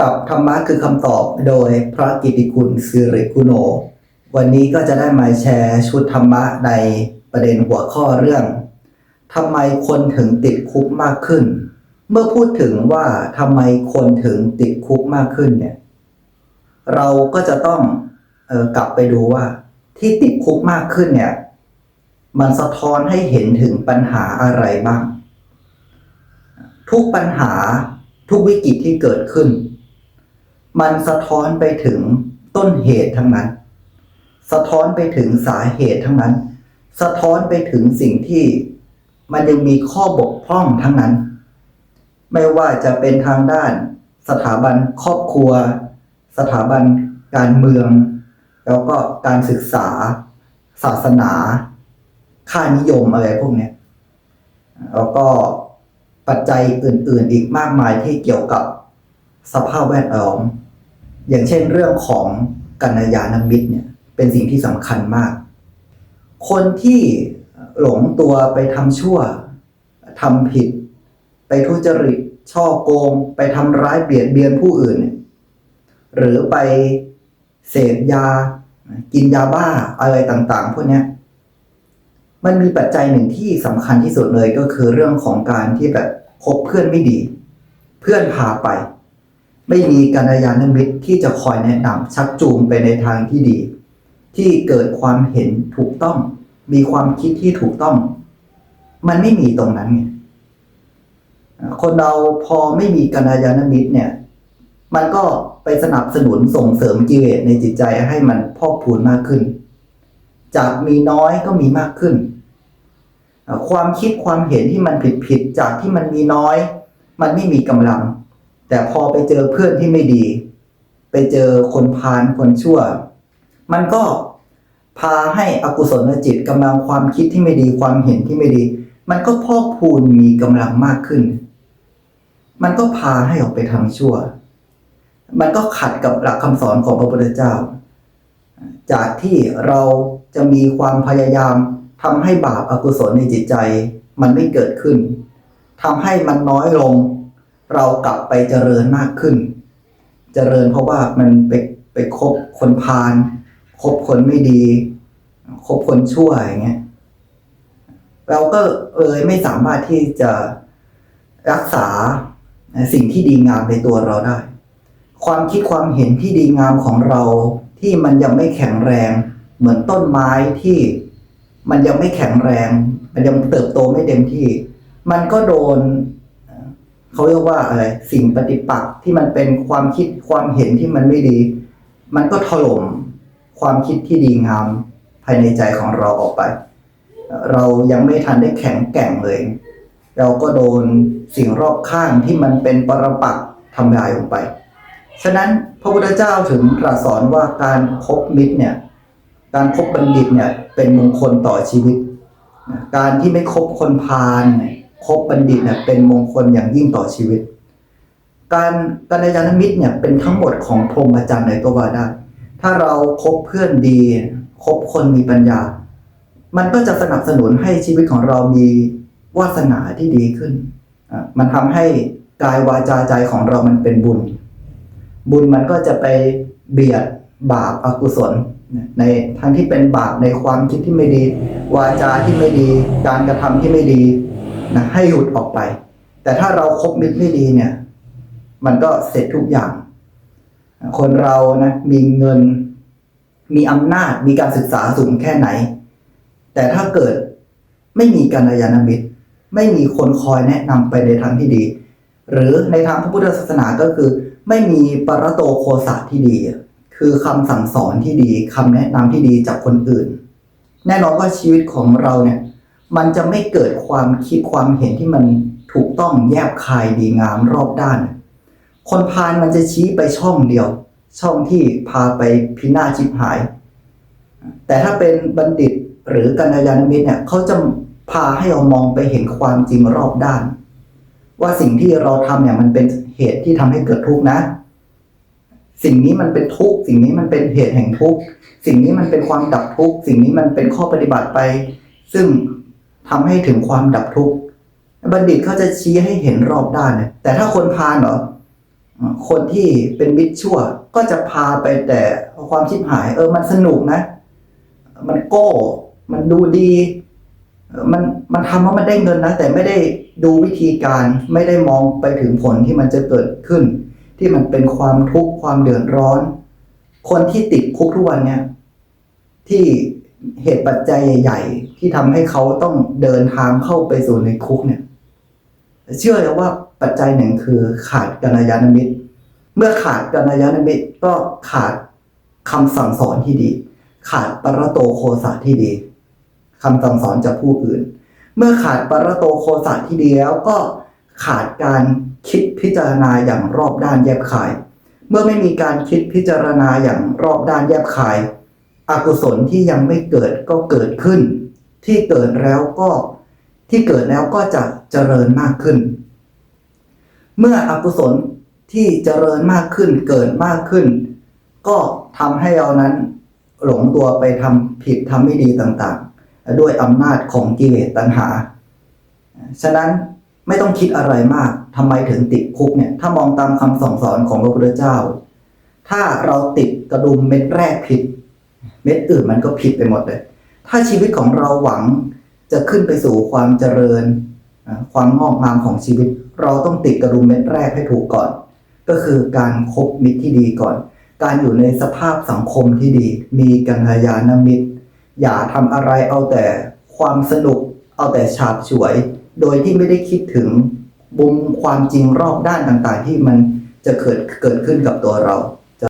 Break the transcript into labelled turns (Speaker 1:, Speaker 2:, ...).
Speaker 1: กับธรรมะคือคำตอบโดยพระกิติคุณสิริกุโน วันนี้ก็จะได้มาแชร์ชุดธรรมะในประเด็นหัวข้อเรื่องทำไมคนถึงติดคุกมากขึ้น เมื่อพูดถึงว่าทำไมคนถึงติดคุกมากขึ้นเนี่ย เราก็จะต้องออกลับไปดูว่า ที่ติดคุกมากขึ้นเนี่ย มันสะท้อนให้เห็นถึงปัญหาอะไรบ้าง ทุกปัญหาทุกวิกฤตที่เกิดขึ้น มันสะท้อนไปถึงต้นเหตุทั้งนั้น สะท้อนไปถึงสาเหตุทั้งนั้น สะท้อนไปถึงสิ่งที่มันยังมีข้อบกพร่องทั้งนั้น ไม่ว่าจะเป็นทางด้านสถาบันครอบครัว สถาบันการเมือง แล้วก็การศึกษา ศาสนา ค่านิยมอะไรพวกนี้แล้วก็ปัจจัยอื่น ๆ อีกมากมายที่เกี่ยวกับสภาพแวดล้อม อย่างเช่นเรื่องของกัญญาณมิตรเนี่ยเป็นสิ่งที่สำคัญมาก คนที่หลงตัวไปทำชั่วทำผิด ไปทุจริตช่อโกง ไปทำร้ายเบียดเบียนผู้อื่น หรือไปเสพยา กินยาบ้าอะไรต่าง ๆ พวกนี้มันมีปัจจัยหนึ่งที่สำคัญที่สุดเลยก็คือเรื่องของการที่แบบคบเพื่อนไม่ดี เพื่อนพาไป ไม่มีกัลยาณมิตรที่จะคอยแนะนำชักจูงไปในทางที่ดี ที่เกิดความเห็นถูกต้อง มีความคิดที่ถูกต้อง มันไม่มีตรงนั้นไงคนเราพอไม่มีกัลยาณมิตรเนี่ย มันก็ไปสนับสนุนส่งเสริมกิเลสในจิตใจให้มันพอกพูนมากขึ้น จากมีน้อยก็มีมากขึ้น ความคิดความเห็นที่มันผิดผิดจากที่มันมีน้อย มันไม่มีกำลัง แต่พอไปเจอเพื่อนที่ไม่ดี ไปเจอคนพาลคนชั่ว มันก็พาให้อกุศลจิตกำลังความคิดที่ไม่ดีความเห็นที่ไม่ดี มันก็พอกพูนมีกำลังมากขึ้น มันก็พาให้ออกไปทำชั่ว มันก็ขัดกับหลักคำสอนของพระพุทธเจ้า จากที่เราจะมีความพยายามทำให้บาปอากุศลในจิตใจ มันไม่เกิดขึ้นทำให้มันน้อยลง เรากลับไปเจริญมากขึ้น เจริญเพราะว่ามันไปไปคบคนพาลคบคนไม่ดี คบคนชั่วอย่างเงี้ยเราก็เลยไม่สามารถที่จะรักษาสิ่งที่ดีงามในตัวเราได้ ความคิดความเห็นที่ดีงามของเราที่มันยังไม่แข็งแรง เหมือนต้นไม้ที่มันยังไม่แข็งแรง มันยังเติบโตไม่เต็มที่ มันก็โดน เขาเรียกว่าอะไรสิ่งปฏิปักษ์ที่มันเป็นความคิดความเห็นที่มันไม่ดี มันก็ถล่มความคิดที่ดีงามภายในใจของเราออกไปเอ่อเรายังไม่ทันได้แข็งแกร่งเลย เราก็โดนสิ่งรอบข้างที่มันเป็นปรปักษ์ทำลายลงไป ฉะนั้นพระพุทธเจ้าถึงตรัสสอนว่าการคบมิตรเนี่ยการคบบัณฑิตเนี่ยเป็นมงคลต่อชีวิต การที่ไม่คบคนพาลเนี่ย คบบัณฑิตเนี่ยเป็นมงคลอย่างยิ่งต่อชีวิต การกัลยาณมิตรเนี่ยเป็นทั้งหมดของพรหมจรรย์เลยก็ว่าได้ถ้าเราคบเพื่อนดีคบคนมีปัญญา มันก็จะสนับสนุนให้ชีวิตของเรามีวาสนาที่ดีขึ้นอะมันทำให้กายวาจาใจของเรามันเป็นบุญ บุญมันก็จะไปเบียดบาปอกุศลในทั้งที่เป็นบาปในความคิดที่ไม่ดี วาจาที่ไม่ดี การกระทำที่ไม่ดี นะให้หยุดออกไป แต่ถ้าเราคบมิตรไม่ดีเนี่ย มันก็เสร็จทุกอย่าง คนเรานะมีเงิน มีอำนาจมีการศึกษาสูงแค่ไหน แต่ถ้าเกิดไม่มีกัลยาณมิตร ไม่มีคนคอยแนะนำไปในทางที่ดี หรือในทางพระพุทธศาสนาก็คือ ไม่มีปรโตโคสะที่ดี คือคำสั่งสอนที่ดีคำแนะนำที่ดีจากคนอื่น แน่นอนว่าชีวิตของเราเนี่ย มันจะไม่เกิดความคิดความเห็นที่มันถูกต้องแยบคายดีงามรอบด้าน คนพาลมันจะชี้ไปช่องเดียว ช่องที่พาไปพินาศชิบหาย แต่ถ้าเป็นบัณฑิตหรือกัญญาณมิตรเนี่ยเขาจะพาให้เรามองไปเห็นความจริงรอบด้าน ว่าสิ่งที่เราทำเนี่ยมันเป็นเหตุที่ทำให้เกิดทุกข์นะ สิ่งนี้มันเป็นทุกข์สิ่งนี้มันเป็นเหตุแห่งทุกข์สิ่งนี้มันเป็นความดับทุกข์สิ่งนี้มันเป็นข้อปฏิบัติไป ซึ่ง ทำให้ถึงความดับทุกข์บัณฑิตเขาจะชี้ให้เห็นรอบด้านเลยแต่ถ้าคนพาลเหรอคนที่เป็นมิตรชั่ว ก็จะพาไปแต่ความชิบหาย เออมันสนุกนะ มันโก้ มันดูดีมันมันทำว่ามันได้เงินนะ แต่ไม่ได้ดูวิธีการไม่ได้มองไปถึงผลที่มันจะเกิดขึ้น ที่มันเป็นความทุกข์ความเดือดร้อน คนที่ติดคุกทุกวันเนี่ยที่เหตุปัจจัยใหญ่ ที่ทำให้เขาต้องเดินทางเข้าไปสู่ในคุกเนี่ย เชื่อเลยว่าปัจจัยหนึ่งคือขาดกัลยาณมิตร เมื่อขาดกัลยาณมิตรก็ขาดคำสั่งสอนที่ดี ขาดปรโตโคสะที่ดีคำสั่งสอนจากผู้อื่น เมื่อขาดปรโตโคสะที่ดีแล้วก็ขาดการคิดพิจารณาอย่างรอบด้านแยบคาย เมื่อไม่มีการคิดพิจารณาอย่างรอบด้านแยบคาย อกุศลที่ยังไม่เกิดก็เกิดขึ้น ที่เกิดแล้วก็ที่เกิดแล้วก็จะเจริญมากขึ้น เมื่ออกุศลที่เจริญมากขึ้นเกิดมากขึ้น ก็ทำให้เรานั้นหลงตัวไปทำผิดทำไม่ดีต่างๆ ด้วยอำนาจของกิเลสตัณหา ฉะนั้นไม่ต้องคิดอะไรมากทำไมถึงติดคุกเนี่ย ถ้ามองตามคำสั่งสอนของพระพุทธเจ้า ถ้าเราติดกระดุมเม็ดแรกผิด เม็ดอื่นมันก็ผิดไปหมดเลย ถ้าชีวิตของเราหวังจะขึ้นไปสู่ความเจริญ ความงอกงามของชีวิต เราต้องติดกระดุมเม็ดแรกให้ถูกก่อน ก็คือการคบมิตรที่ดีก่อน การอยู่ในสภาพสังคมที่ดี มีกัลยาณมิตร อย่าทำอะไรเอาแต่ความสนุก เอาแต่ฉาบฉวย โดยที่ไม่ได้คิดถึงมุมความจริงรอบด้านต่างๆ ที่มันจะเกิดเกิดขึ้นกับตัวเรา